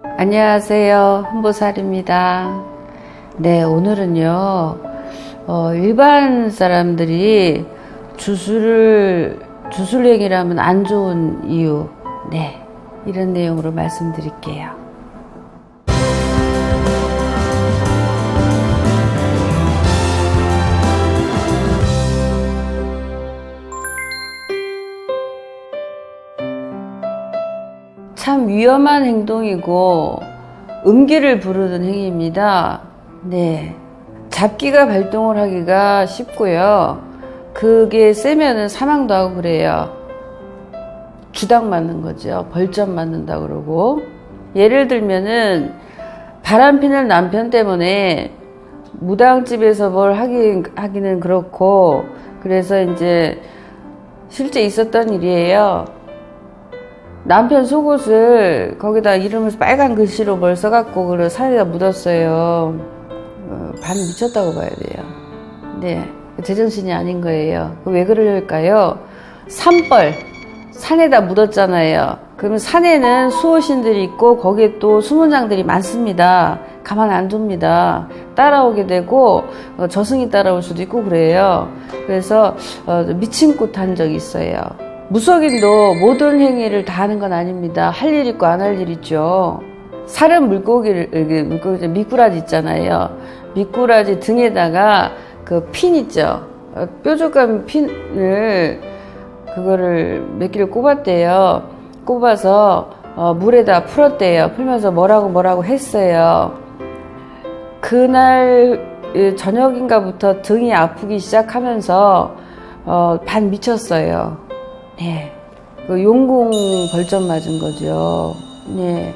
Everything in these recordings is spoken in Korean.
안녕하세요. hun보살입니다. 네, 오늘은요, 어, 일반 사람들이 주술을, 주술행위를 하면 안 좋은 이유, 네, 이런 내용으로 말씀드릴게요. 참 위험한 행동이고 음기를 부르는 행위입니다. 네. 잡기가 발동을 하기가 쉽고요. 그게 세면은 사망도 하고 그래요. 주당 맞는 거죠. 벌점 맞는다 그러고. 예를 들면은 바람 피는 남편 때문에 무당집에서 뭘 하긴, 하기는 그렇고, 그래서 이제 실제 있었던 일이에요. 남편 속옷을 거기다 이름을 빨간 글씨로 뭘 써갖고 그걸 산에다 묻었어요. 어, 반 미쳤다고 봐야 돼요. 네, 제정신이 아닌 거예요. 왜 그럴까요? 산벌 산에다 묻었잖아요. 그러면 산에는 수호신들이 있고 거기에 또 수문장들이 많습니다. 가만 안 둡니다. 따라오게 되고 어, 저승이 따라올 수도 있고 그래요. 그래서 어, 미친 꽃 한 적이 있어요. 무속인도 모든 행위를 다 하는 건 아닙니다. 할 일 있고 안 할 일 있죠. 사람 물고기를, 물고기, 미꾸라지 있잖아요. 미꾸라지 등에다가 그 핀 있죠. 어, 뾰족한 핀을, 그거를 몇 개를 꼽았대요. 꼽아서, 어, 물에다 풀었대요. 풀면서 뭐라고 뭐라고 했어요. 그날 예, 저녁인가부터 등이 아프기 시작하면서, 어, 반 미쳤어요. 네. 그 용궁 벌점 맞은 거죠. 네.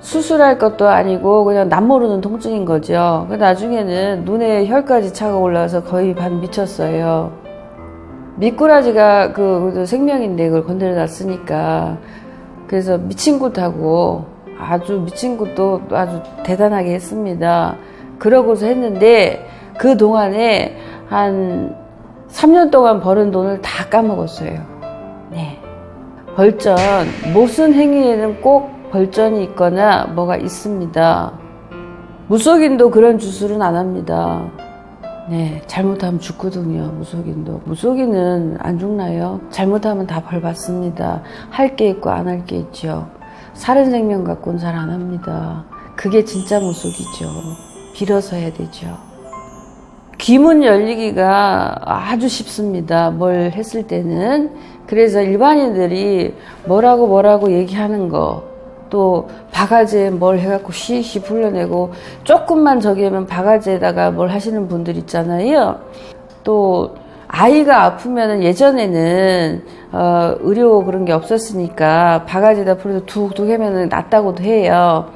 수술할 것도 아니고 그냥 남 모르는 통증인 거죠. 그 나중에는 눈에 혈까지 차가 올라와서 거의 반 미쳤어요. 미꾸라지가 그 생명인데 그걸 건드려 놨으니까. 그래서 미친 곳하고 아주 미친 곳도 아주 대단하게 했습니다. 그러고서 했는데 그 동안에 한 3년 동안 버는 돈을 다 까먹었어요. 네. 벌전, 무슨 행위에는 꼭 벌전이 있거나 뭐가 있습니다. 무속인도 그런 주술은 안 합니다. 네, 잘못하면 죽거든요, 무속인도. 무속인은 안 죽나요? 잘못하면 다 벌 받습니다. 할 게 있고 안 할 게 있죠. 살은 생명 갖고는 잘 안 합니다. 그게 진짜 무속이죠. 빌어서 해야 되죠. 귀문 열리기가 아주 쉽습니다. 뭘 했을 때는. 그래서 일반인들이 뭐라고 뭐라고 얘기하는 거, 또 바가지에 뭘 해갖고 쉬쉬 풀려내고 조금만 저기 하면 바가지에다가 뭘 하시는 분들 있잖아요. 또 아이가 아프면은 예전에는 어, 의료 그런 게 없었으니까 바가지에다 풀어서 툭툭 하면은 낫다고도 해요.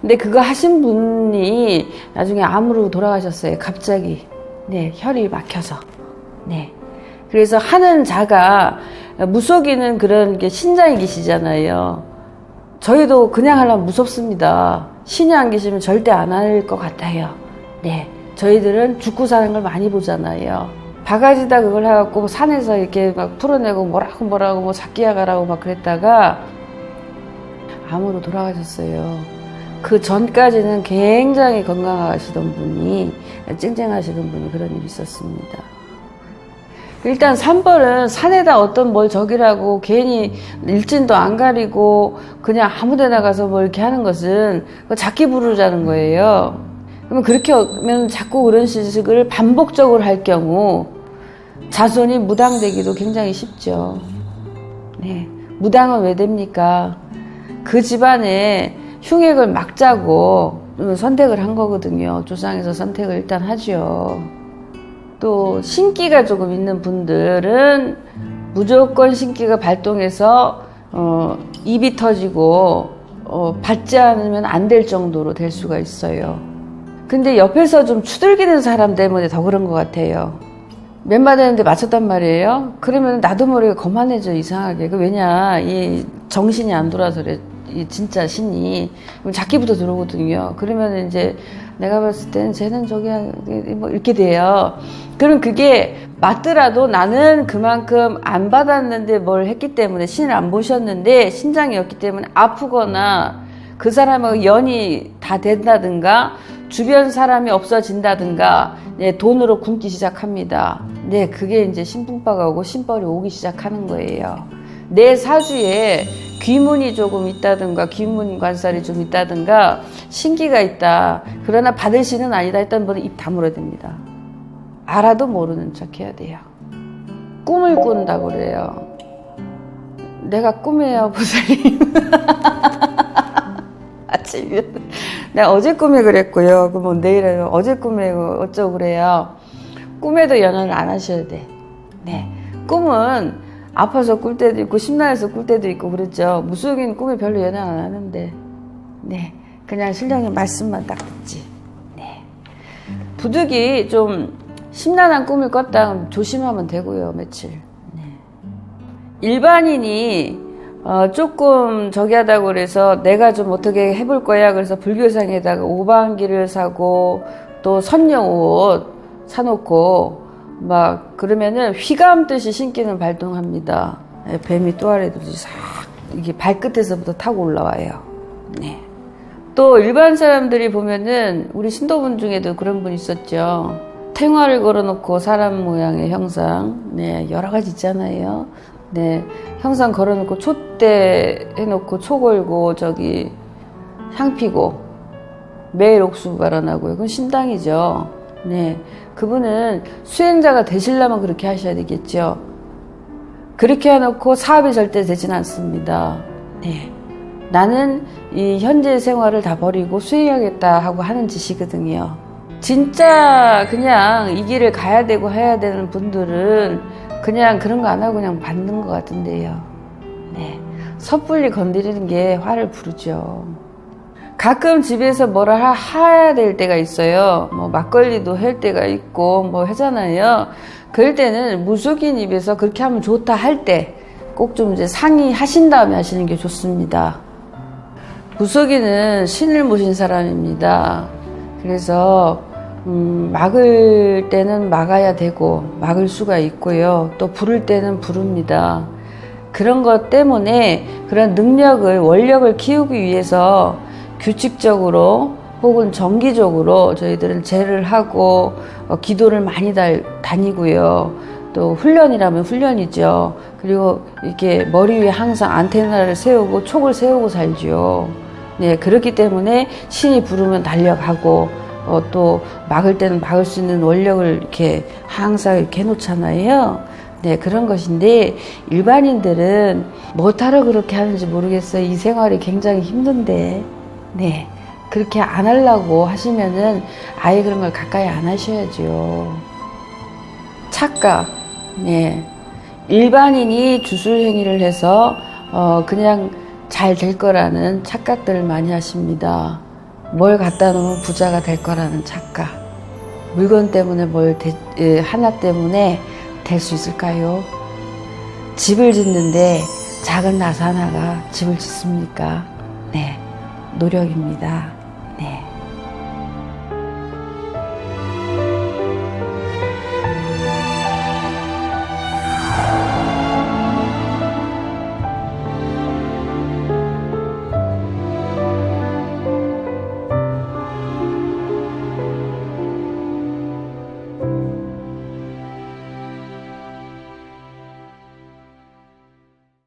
근데 그거 하신 분이 나중에 암으로 돌아가셨어요. 갑자기. 네, 혈이 막혀서. 네. 그래서 하는 자가 무속이는 그런 게 신장이 계시잖아요. 저희도 그냥 하려면 무섭습니다. 신이 안 계시면 절대 안 할 것 같아요. 네. 저희들은 죽고 사는 걸 많이 보잖아요. 바가지다 그걸 해갖고 산에서 이렇게 막 풀어내고 뭐라고 뭐라고 뭐 잡기야 가라고 막 그랬다가 암으로 돌아가셨어요. 그 전까지는 굉장히 건강하시던 분이 쨍쨍하시던 분이 그런 일이 있었습니다. 일단 산벌은 산에다 어떤 뭘 적이라고 괜히 일진도 안 가리고 그냥 아무 데나 가서 뭐 이렇게 하는 것은 작기 부르자는 거예요. 그러면 그렇게 하면 자꾸 그런 식을 반복적으로 할 경우 자손이 무당되기도 굉장히 쉽죠. 네. 무당은 왜 됩니까? 그 집안에 흉액을 막자고 선택을 한 거거든요. 조상에서 선택을 일단 하죠. 또 신기가 조금 있는 분들은 무조건 신기가 발동해서 어, 입이 터지고 어, 받지 않으면 안 될 정도로 될 수가 있어요. 근데 옆에서 좀 추들기는 사람 때문에 더 그런 것 같아요. 맨받았는데 맞췄단 말이에요. 그러면 나도 모르게 거만해져 이상하게. 그 왜냐 이 정신이 안 돌아서 그래. 이 진짜 신이 그럼 자기부터 들어오거든요. 그러면 이제 내가 봤을 때는 쟤는 저기 뭐 이렇게 돼요. 그럼 그게 맞더라도 나는 그만큼 안 받았는데 뭘 했기 때문에 신을 안 보셨는데 신장이었기 때문에 아프거나 그 사람하고 연이 다 된다든가 주변 사람이 없어진다든가 네, 돈으로 굶기 시작합니다. 네, 그게 이제 신풍파가 오고 신벌이 오기 시작하는 거예요. 내 사주에 귀문이 조금 있다든가 귀문 관살이 좀 있다든가 신기가 있다. 그러나 받을 시는 아니다 했던 분은 입 다물어야 됩니다. 알아도 모르는 척 해야 돼요. 꿈을 꾼다고 그래요. 내가 꿈이에요, 보살님. 아침에. 내가 어제 꿈에 그랬고요. 그러면 내일은 어제 꿈에 어쩌고 그래요. 꿈에도 연연을 안 하셔야 돼. 네. 꿈은 아파서 꿀 때도 있고, 심란해서 꿀 때도 있고, 그랬죠. 무속인 꿈에 별로 연연 안 하는데. 네. 그냥 신령의 말씀만 딱 듣지. 네. 부득이 좀 심란한 꿈을 꿨다 면 조심하면 되고요, 며칠. 네. 일반인이 어, 조금 저기 하다고 그래서 내가 좀 어떻게 해볼 거야. 그래서 불교상에다가 오방기를 사고 또 선녀 옷 사놓고 막 그러면은 휘감듯이 신기는 발동합니다. 예, 뱀이 또아래듯이 싹 이게 발끝에서부터 타고 올라와요. 네. 또 일반 사람들이 보면은 우리 신도분 중에도 그런 분 있었죠. 탱화를 걸어놓고 사람 모양의 형상, 네 여러 가지 있잖아요. 네 형상 걸어놓고 촛대 해놓고 초 걸고 저기 향 피고 매일 옥수 발언하고요. 그건 신당이죠. 네 그분은 수행자가 되시려면 그렇게 하셔야 되겠죠. 그렇게 해놓고 사업이 절대 되진 않습니다. 네. 나는 이 현재 생활을 다 버리고 수행하겠다 하고 하는 짓이거든요. 진짜 그냥 이 길을 가야 되고 해야 되는 분들은 그냥 그런 거 안 하고 그냥 받는 것 같은데요. 네. 섣불리 건드리는 게 화를 부르죠. 가끔 집에서 뭐를 하- 해야 될 때가 있어요. 뭐 막걸리도 할 때가 있고 뭐 하잖아요. 그럴 때는 무속인 입에서 그렇게 하면 좋다 할 때 꼭 좀 이제 상의하신 다음에 하시는 게 좋습니다. 무속인은 신을 모신 사람입니다. 그래서 음, 막을 때는 막아야 되고 막을 수가 있고요. 또 부를 때는 부릅니다. 그런 것 때문에 그런 능력을 원력을 키우기 위해서 규칙적으로 혹은 정기적으로 저희들은 제를 하고 어, 기도를 많이 다, 다니고요. 또 훈련이라면 훈련이죠. 그리고 이렇게 머리 위에 항상 안테나를 세우고 촉을 세우고 살죠. 네, 그렇기 때문에 신이 부르면 달려가고 어, 또 막을 때는 막을 수 있는 원력을 이렇게 항상 이렇게 해놓잖아요. 네, 그런 것인데 일반인들은 뭐하러 그렇게 하는지 모르겠어요. 이 생활이 굉장히 힘든데, 네, 그렇게 안 하려고 하시면은 아예 그런 걸 가까이 안 하셔야죠. 착각, 네, 일반인이 주술 행위를 해서 어, 그냥 잘 될 거라는 착각들을 많이 하십니다. 뭘 갖다 놓으면 부자가 될 거라는 착각. 물건 때문에 뭘 대- 에, 하나 때문에 될 수 있을까요? 집을 짓는데 작은 나사 하나가 집을 짓습니까? 네, 노력입니다.